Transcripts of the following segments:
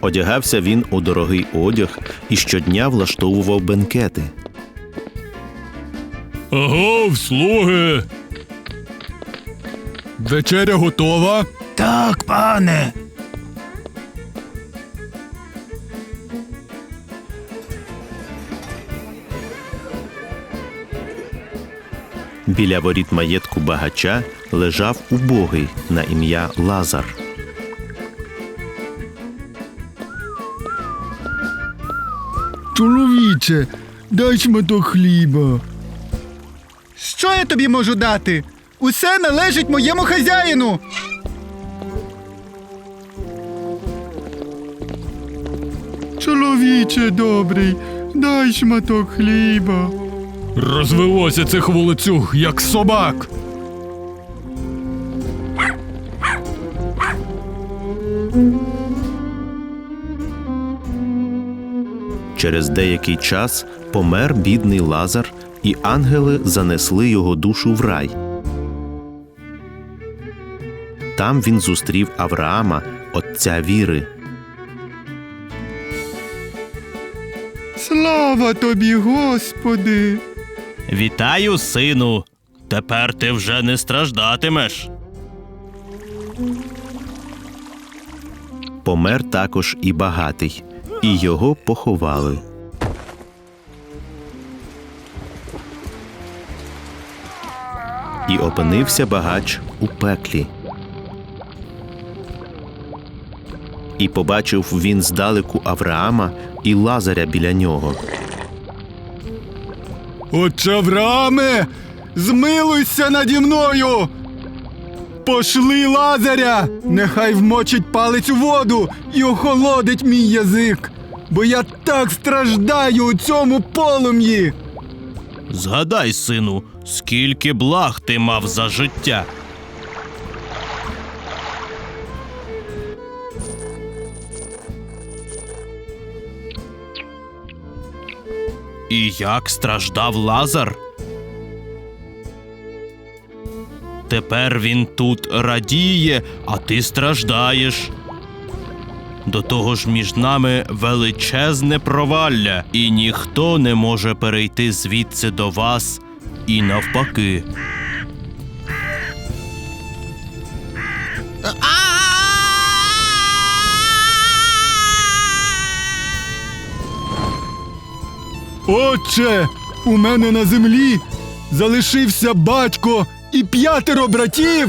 Одягався він у дорогий одяг і щодня влаштовував бенкети. Агов, слуги. Вечеря готова. Так, пане. Біля воріт маєтку багача лежав убогий на ім'я Лазар. Чоловіче, дай шматок хліба. Що я тобі можу дати? Усе належить моєму хазяїну. Чоловіче добрий, дай шматок хліба. Розвелося цих вулицюг, як собак. Через деякий час помер бідний Лазар, і ангели занесли його душу в рай. Там він зустрів Авраама, отця віри. Слава тобі, Господи. Вітаю, сину. Тепер ти вже не страждатимеш. Помер також і багатий, і його поховали. І опинився багач у пеклі. І побачив він здалеку Авраама і Лазаря біля нього. Отче Аврааме, змилуйся наді мною. Пошли Лазаря, нехай вмочить палець у воду і охолодить мій язик, бо я так страждаю у цьому полум'ї. Згадай, сину, скільки благ ти мав за життя. І як страждав Лазар? Тепер він тут радіє, а ти страждаєш. До того ж між нами величезне провалля, і ніхто не може перейти звідси до вас і навпаки. Отче, у мене на землі залишився батько і п'ятеро братів.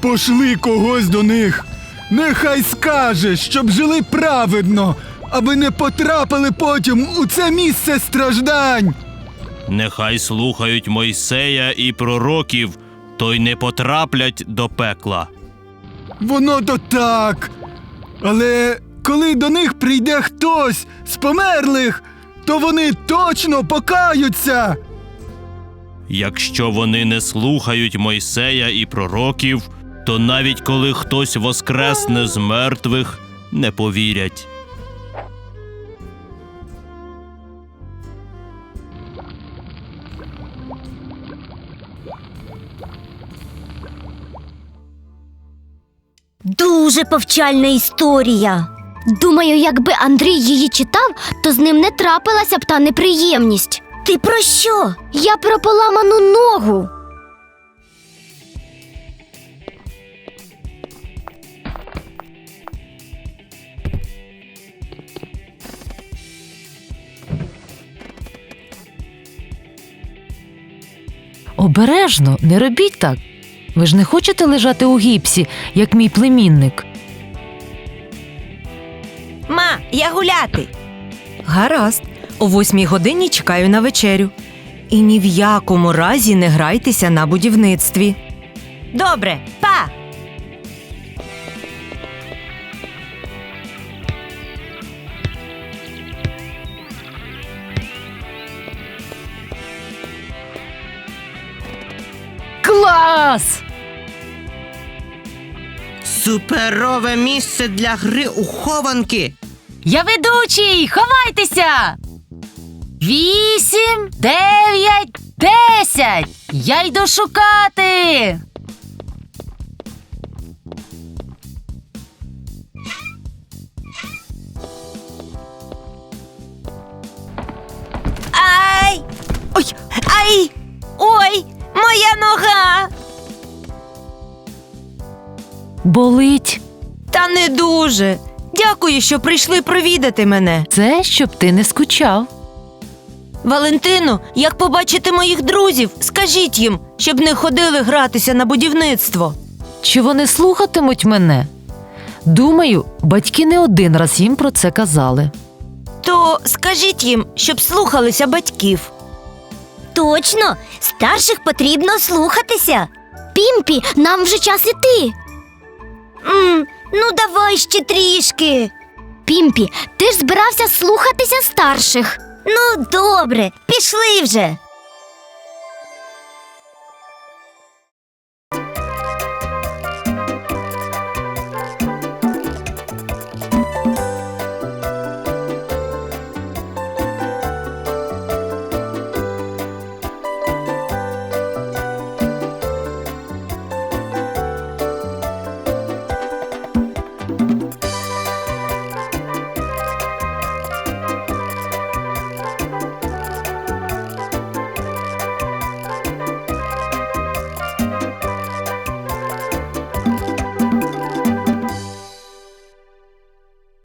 Пошли когось до них. Нехай скаже, щоб жили праведно, аби не потрапили потім у це місце страждань. Нехай слухають Мойсея і пророків, то й не потраплять до пекла. Воно то так. Але коли до них прийде хтось з померлих, то вони точно покаються. Якщо вони не слухають Мойсея і пророків, то навіть коли хтось воскресне з мертвих, не повірять. Дуже повчальна історія. Думаю, якби Андрій її читав, то з ним не трапилася б та неприємність. Ти про що? Я про поламану ногу. Обережно, не робіть так. Ви ж не хочете лежати у гіпсі, як мій племінник. Ма, я гуляти. Гаразд. О восьмій годині чекаю на вечерю. І ні в якому разі не грайтеся на будівництві. Добре, па! Клас! Суперове місце для гри у хованки. Я ведучий! Ховайтеся! Вісім, дев'ять, десять! Я йду шукати! Ай! Ой! Ай! Ой! Моя нога! Болить. Та не дуже. Дякую, що прийшли провідати мене. Це щоб ти не скучав. Валентину, як побачите моїх друзів, скажіть їм, щоб не ходили гратися на будівництво. Чи вони слухатимуть мене? Думаю, батьки не один раз їм про це казали. То скажіть їм, щоб слухалися батьків. Точно, старших потрібно слухатися. Пімпі, нам вже час іти. М, ну давай ще трішки. Пімпі, ти ж збирався слухатися старших. Ну, добре, пішли вже.